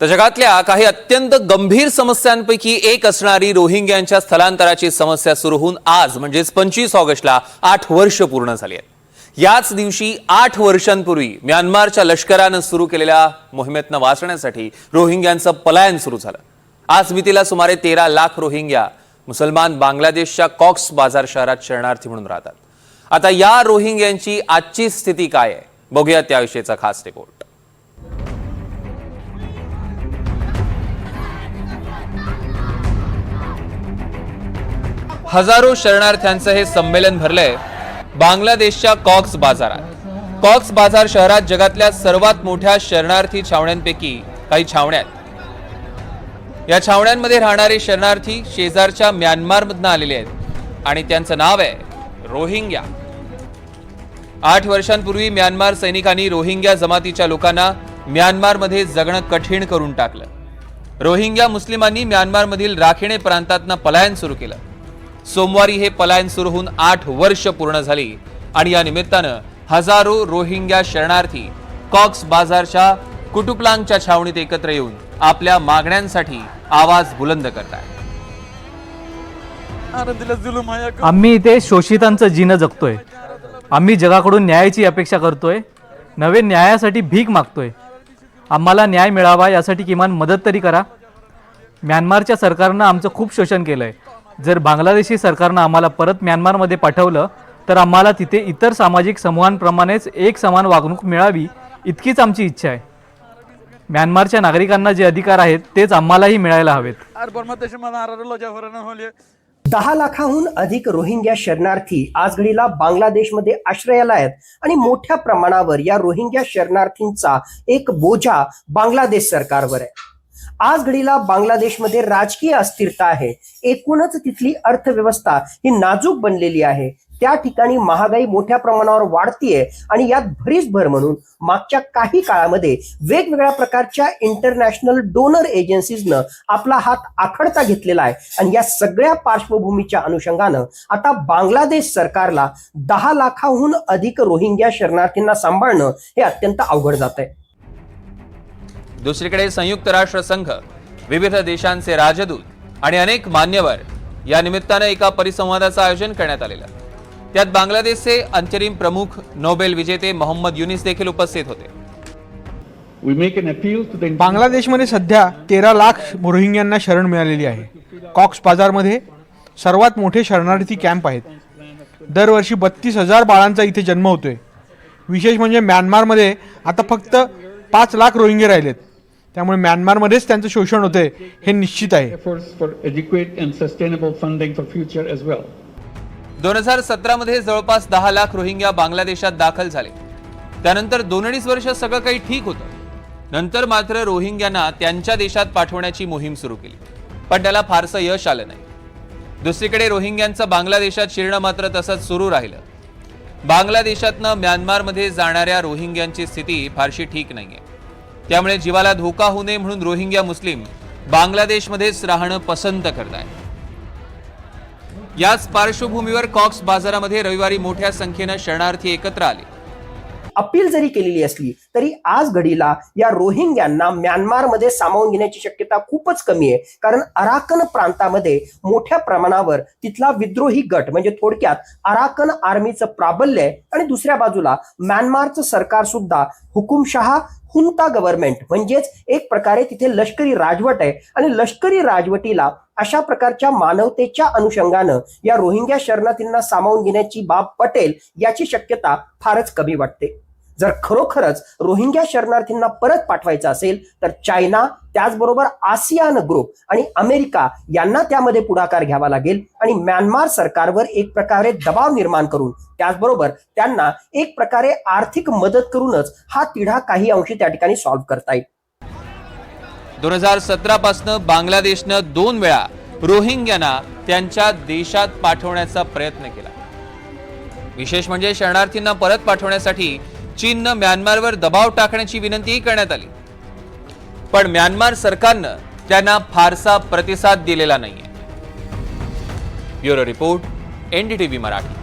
तर जगातल्या काही अत्यंत गंभीर समस्यांपैकी एक असणारी रोहिंग्यांच्या स्थलांतराची समस्या सुरू होऊन आज म्हणजेच पंचवीस ऑगस्टला आठ वर्ष पूर्ण झाली आहेत. याच दिवशी आठ वर्षांपूर्वी म्यानमारच्या लष्करानं सुरू केलेल्या मोहिमेतनं वाचण्यासाठी रोहिंग्यांचं पलायन सुरू झालं. आज मितीला सुमारे तेरा लाख रोहिंग्या मुसलमान बांगलादेशच्या कॉक्स बाजार शहरात शरणार्थी म्हणून राहतात. आता या रोहिंग्यांची आजची स्थिती काय आहे? बघूया त्याविषयीचा खास रिपोर्ट हजारो शरणार्थ्यांचं हे संमेलन भरलंय बांगलादेशच्या कॉक्स बाजारात. कॉक्स बाजार शहरात जगातल्या सर्वात मोठ्या शरणार्थी छावण्यांपैकी काही छावण्या या छावण्यांमध्ये राहणारे शरणार्थी शेजारच्या म्यानमारमधनं आलेले आहेत आणि त्यांचं नाव आहे रोहिंग्या. आठ वर्षांपूर्वी म्यानमार सैनिकांनी रोहिंग्या जमातीच्या लोकांना म्यानमारमध्ये जगणं कठीण करून टाकलं. रोहिंग्या मुस्लिमांनी म्यानमारमधील राखिणे प्रांतातनं पलायन सुरू केलं. सोमवारी हे पलायन सुरू होऊन आठ वर्ष पूर्ण झाली आणि या निमित्तानं हजारो रोहिंग्या शरणार्थी कॉक्स बाजारच्या कुटुपलांगच्या छावणीत एकत्र येऊन आपल्या मागण्यांसाठी आवाज बुलंद करतायत. आनंदीला जुलूम आहे का? आम्ही इथे शोषितांचं जीनं जगतोय. आम्ही जगाकडून न्यायाची अपेक्षा करतोय. नवे न्यायासाठी भीक मागतोय. आम्हाला न्याय मिळावा यासाठी किमान मदत तरी करा. म्यानमारच्या सरकारनं आमचं खूप शोषण केलं आहे जर बांगलादेशी सरकारनं आम्हाला परत म्यानमारमध्ये पाठवलं तर आम्हाला तिथे इतर सामाजिक समूहांप्रमाणेच एक समान वागणूक मिळावी इतकीच आमची इच्छा आहे. म्यानमारच्या नागरिकांना जे अधिकार आहेत तेच आम्हालाही मिळायला हवेत. दहा लाखाहून अधिक रोहिंग्या शरणार्थी आज घडीला बांगलादेशमध्ये आश्रयाला आहेत आणि मोठ्या प्रमाणावर या रोहिंग्या शरणार्थींचा एक बोजा बांगलादेश सरकारवर आहे. आज घडीला बांगलादेशमध्ये राजकीय अस्थिरता आहे. एकूणच तिथली अर्थव्यवस्था ही नाजूक बनलेली आहे. त्या ठिकाणी महागाई मोठ्या प्रमाणावर वाढतीये आणि यात भरीस भर म्हणून मागच्या काही काळामध्ये वेगवेगळ्या प्रकारच्या इंटरनॅशनल डोनर एजन्सीजनं आपला हात आखडता घेतलेला आहे. आणि या सगळ्या पार्श्वभूमीच्या अनुषंगानं आता बांगलादेश सरकारला दहा लाखाहून अधिक रोहिंग्या शरणार्थींना सांभाळणं हे अत्यंत अवघड जात आहे दुसरीकडे संयुक्त राष्ट्र संघ विविध देशांचे राजदूत आणि अनेक मान्यवर या निमित्तानं एका परिसंवादाचं आयोजन करण्यात आलेलं त्यात बांगलादेशचे अंतरिम प्रमुख नोबेल विजेते मोहम्मद युनिस देखील उपस्थित होते. बांगलादेशमध्ये सध्या तेरा लाख रोहिंग्यांना शरण मिळालेली आहे. कॉक्स बाजारमध्ये सर्वात मोठे शरणार्थी कॅम्प आहेत. दरवर्षी बत्तीस हजार बाळांचा इथे जन्म होतोय. विशेष म्हणजे म्यानमारमध्ये आता फक्त पाच लाख रोहिंगे राहिलेत. त्यामुळे म्यानमारमध्येच त्यांचं शोषण होतंय हे निश्चित आहे. दोन हजार सतरामध्ये जवळपास दहा लाख रोहिंग्या बांगलादेशात दाखल झाले. त्यानंतर दोन अडीच वर्ष सगळं काही ठीक होतं. नंतर मात्र रोहिंग्यांना त्यांच्या देशात पाठवण्याची मोहीम सुरू केली. पण त्याला फारसं यश आलं नाही. दुसरीकडे रोहिंग्यांचं बांगलादेशात शिरणं मात्र तसंच सुरू राहिलं. बांगलादेशातनं म्यानमारमध्ये जाणाऱ्या रोहिंग्यांची स्थिती फारशी ठीक नाहीये. त्यामुळे जीवाला धोका होऊ नये म्हणून रोहिंग्या मुस्लिम बांगलादेशमध्येच राहणं पसंत करत आहे याच पार्श्वभूमीवर कॉक्स बाजारामध्ये रविवारी मोठ्या संख्येनं शरणार्थी एकत्र आले. अपील जरी केलेली असली तरी आज घडीला या रोहिंग्यांना म्यानमारमध्ये सामावून घेण्याची शक्यता खूपच कमी आहे. कारण अराकन प्रांतामध्ये मोठ्या प्रमाणावर तिथला विद्रोही गट म्हणजे थोडक्यात अराकन आर्मीचं प्राबल्य आहे. आणि दुसऱ्या बाजूला म्यानमारचं सरकार सुद्धा हुकुमशहा हुंता गव्हर्नमेंट म्हणजेच एक प्रकारे तिथे लष्करी राजवट आहे. आणि लष्करी राजवटीला अशा प्रकारच्या मानवतेच्या अनुषंगानं या रोहिंग्या शरणार्थींना सामावून घेण्याची बाब पटेल याची शक्यता फारच कमी वाटते. जर खरोखरच रोहिंग्या शरणार्थींना परत पाठवायचं असेल तर चायना त्याचबरोबर आसियान ग्रुप आणि अमेरिका यांना त्यामध्ये पुढाकार घ्यावा लागेल आणि म्यानमार सरकारवर एक प्रकारे दबाव निर्माण करून त्याचबरोबर त्यांना एक प्रकारे आर्थिक मदत करूनच हा तिढा काही अंशी त्या ठिकाणी सॉल्व्ह करता येईल. दोन हजार सतरा पासनं बांगलादेशनं दोन वेळा रोहिंग्यांना त्यांच्या देशात पाठवण्याचा प्रयत्न केला. विशेष म्हणजे शरणार्थींना परत पाठवण्यासाठी चीननं म्यानमारवर दबाव टाकण्याची विनंतीही करण्यात आली. पण म्यानमार सरकारनं त्यांना फारसा प्रतिसाद दिलेला नाहीये. Bureau report NDTV Marathi.